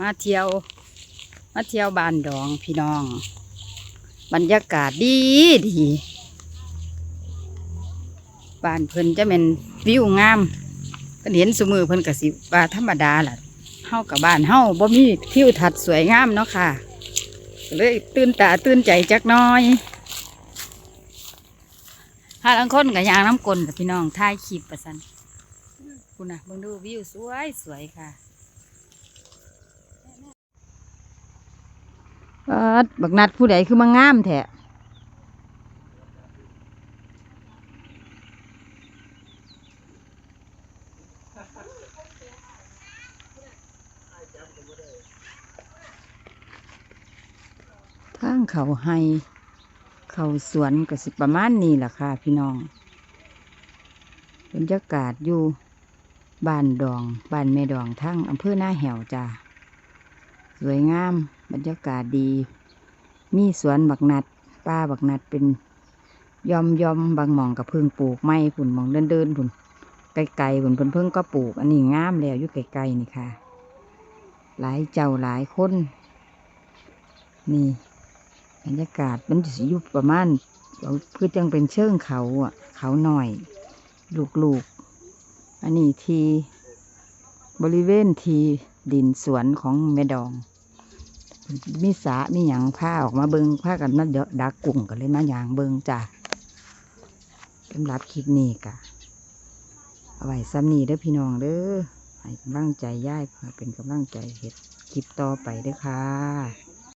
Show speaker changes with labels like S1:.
S1: มาเที่ยว มาเที่ยวบ้านดองพี่น้อง บรรยากาศดีดีบ้านเพิ่นจะเป็นวิวงามเพิ่นเห็นสมือเพิ่นกสิว่าธรรมดาล่ะเฮากับบ้านเฮาบ่มีทิวทัศน์สวยงามเนาะค่ะเลยตื่นตาตื่นใจจักน้อยหาลังคนกับยางน้ำกลนกับพี่น้องถ่ายคลิปประสันคุณนะเบิ่งดูวิวสวยสวยค่ะ เออ บักนัดผู้ใดคือมางามแท้ทางเขาให้เขาสวนก็สิประมาณนี้แหละค่ะพี่น้องบรรยากาศอยู่บ้านดองบ้านแม่ดองทั้งอำเภอหน้าแหวจ้า สวยงาม บรรยากาศดี มีสวนบักนัด ป้าบักนัดเป็นยอมยอมบางหมองกับเพิ่งปลูกไม้ผุนหมองเดินเดินผุนไกลๆผุนเพิ่นเพิ่งก็ปลูก อันนี้งามแล้วอยู่ไกลๆนี่ค่ะ หลายเจ้าหลายคน นี่ บรรยากาศมันจะสิอยู่ประมาณเอาคือจังเป็นเชิงเขาอะ เขาหน่อย ลูกๆ อันนี้ทีบริเวณทีดินสวนของแม่ดอง มีสามีหยังผ้าออกมาเบิงผ้ากันนั่นเดาะดักกุ้งกันเลยมาอย่างเบิงจ้ะสำหรับคลิปนี้กะเอาไว้ซ้ำนี้เด้อพี่น้องเด้อให้กำลังใจย่ายเพื่อเป็นกำลังใจเห็ดคลิปต่อไปเด้อค่ะ